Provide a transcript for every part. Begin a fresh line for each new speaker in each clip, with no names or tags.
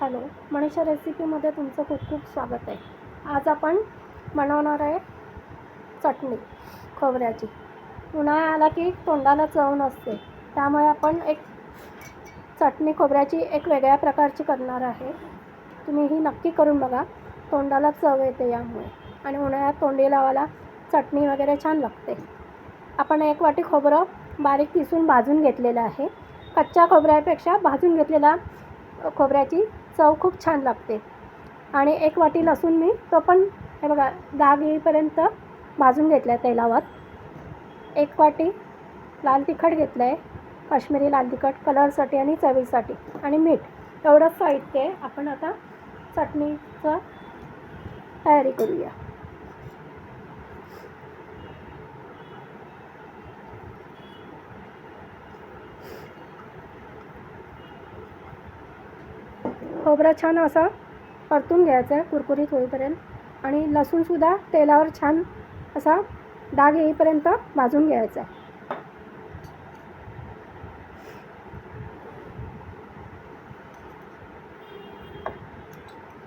Hello Manisha रेसिपीमध्ये तुमचं खूप खूप स्वागत आहे. आज आपण बनवणार आहे चटणी खोबऱ्याची. उन्हाळा आला की तोंडाला चव नसते. त्यामुळे आपण एक चटणी खोबऱ्याची एक वेगळ्या प्रकारची करणार आहे. तुम्ही ही नक्की करून बघा तोंडाला चव येते यामुळे. आणि उन्हाळ्यात तोंडी लावायला चटणी वगैरे छान लागते. आपण एक वाटी खोबरं बारीक किसून भाजून घेतलेलं आहे. कच्च्या खोबऱ्यापेक्षा भाजून घेतलेला खोबऱ्याची चव खूप छान लागते. आणि एक वाटी लसूण मी तो पण हे बघा डाग येईपर्यंत भाजून घेतला आहे तेलावर. एक वाटी लाल तिखट घेतलं आहे काश्मीरी लाल तिखट कलरसाठी आणि चवीसाठी. आणि मीठ एवढंच साहित्य आहे. आपण आता चटणीचं तयारी करूया. खोबरं छान असं परतून घ्यायचं आहे कुरकुरीत होईपर्यंत. आणि लसूणसुद्धा तेलावर छान असा डाग येईपर्यंत भाजून घ्यायचा आहे.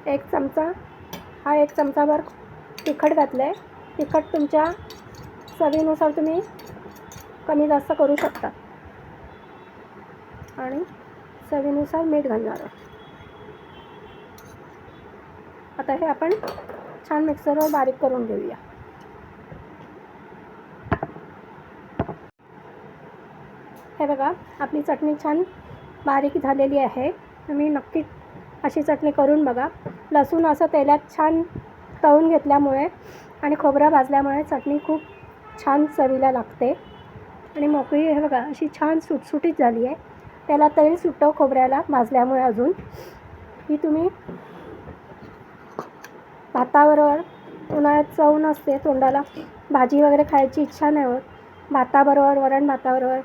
एक चमचा हा एक चमचाभर तिखट घातलं आहे तिखट तुमच्या चवीनुसार तुम्ही कमी जास्त करू शकता. आणि चवीनुसार मीठ घालणार आहे आता हे आपण छान मिक्सरवर बारीक करून घेऊया. हे बघा आपली चटणी छान बारीक झालेली आहे. तुम्ही नक्की अशी चटणी करून बघा. लसूण असं तेलात छान तळून घेतल्यामुळे आणि खोबरं भाजल्यामुळे चटणी खूप छान चवीला लागते. आणि मोकळी हे बघा अशी छान सुटसुटीत झाली आहे. त्याला तेल सुटं खोबऱ्याला भाजल्यामुळे अजून. ही तुम्ही भाताबरोबर उन्हाळ्यात चव नसते तोंडाला भाजी वगैरे खायची इच्छा नाही होत. भाताबरोबर वरण भाताबरोबर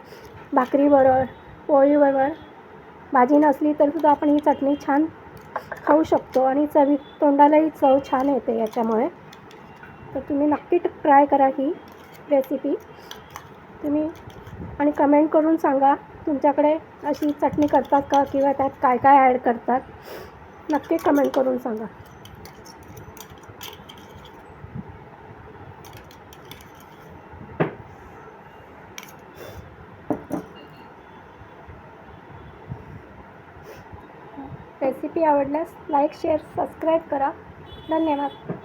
भाकरीबरोबर पोळीबरोबर भाजी नसली तर सुद्धा आपण ही चटणी छान खाऊ शकतो आणि चवी तोंडालाही चव छान येते याच्यामुळे. तर तुम्ही नक्की ट्राय करा ही रेसिपी. तुम्ही आणि कमेंट करून सांगा तुमच्याकडे अशी चटणी करतात का किंवा त्यात काय काय ॲड करतात. नक्की कमेंट करून सांगा. रेसिपी आवडल्यास लाईक शेअर सबस्क्राईब करा. धन्यवाद.